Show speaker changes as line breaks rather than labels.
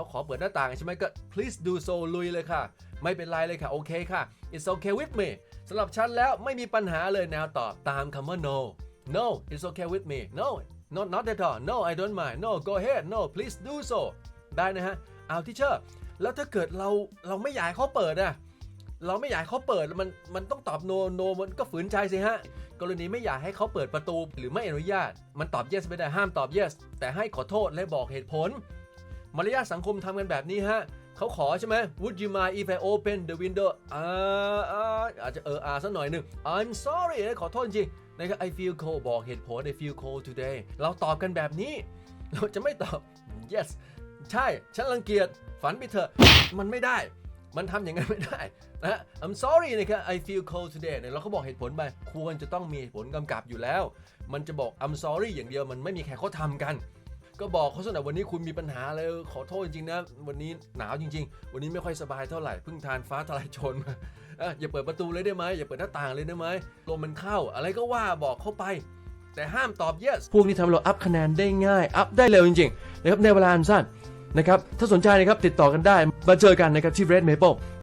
เขาขอเปิดหน้าต่างใช่ไหมก็ please do so ลุยเลยค่ะ ไม่เป็นไรเลยค่ะ โอเคค่ะ it's okay with me สำหรับฉันแล้วไม่มีปัญหาเลยแนวตอบตามคำว่า no no it's okay with me no not not at all no I don't mind no go ahead no please do so ได้นะฮะเอาที่เชอร์แล้วถ้าเกิดเราเราไม่อยากเขาเปิดอะเราไม่อยากเขาเปิดมันมันต้องตอบ no no มันก็ฝืนใจสิฮะ กรณีไม่อยากให้เขาเปิดประตูหรือไม่อนุญาต มันตอบ yes ไม่ได้ห้ามตอบ yes แต่ให้ขอโทษและบอกเหตุผล มารยาทสังคมทำกันแบบนี้ฮะเขาขอใช่ไหม Would you mind if I open the window อ่าอาอาจจะเอออาสักหน่อยหนึ่ง I'm sorry ขอโทษจริงนะครับ I feel cold บอกเหตุผล I feel cold today เราตอบกันแบบนี้ เราจะไม่ตอบ yes ใช่ ฉันรังเกียจฝันไปเถอะ มันไม่ได้ มันทำอย่างนั้นไม่ได้นะ I'm sorry นะครับ I feel cold today เนี่ยเราก็บอกเหตุผลไป ควรจะต้องมีเหตุผลกำกับอยู่แล้ว มันจะบอก I'm sorry อย่างเดียวมันไม่มีใครเขาทำกัน ก็บอกเขาสนะวันนี้คุณมีปัญหาเลยขอโทษจริงๆนะ วันนี้หนาวจริง ๆ วันนี้ไม่ค่อยสบายเท่าไหร่เพิ่งทานฟ้าทลายโจรมาอย่าเปิดประตูเลยได้ไหมอย่าเปิดหน้าต่างเลยได้ไหมลมมันเข้า อะไรก็ว่าบอกเข้าไป แต่ห้ามตอบ yes พวกนี้ทำเราอัพคะแนนได้ง่าย อัพได้เร็วจริงๆนะครับในเวลาอันสั้นนะครับถ้าสนใจนะครับติดต่อกันได้มาเจอกันนะครับที่ Red Maple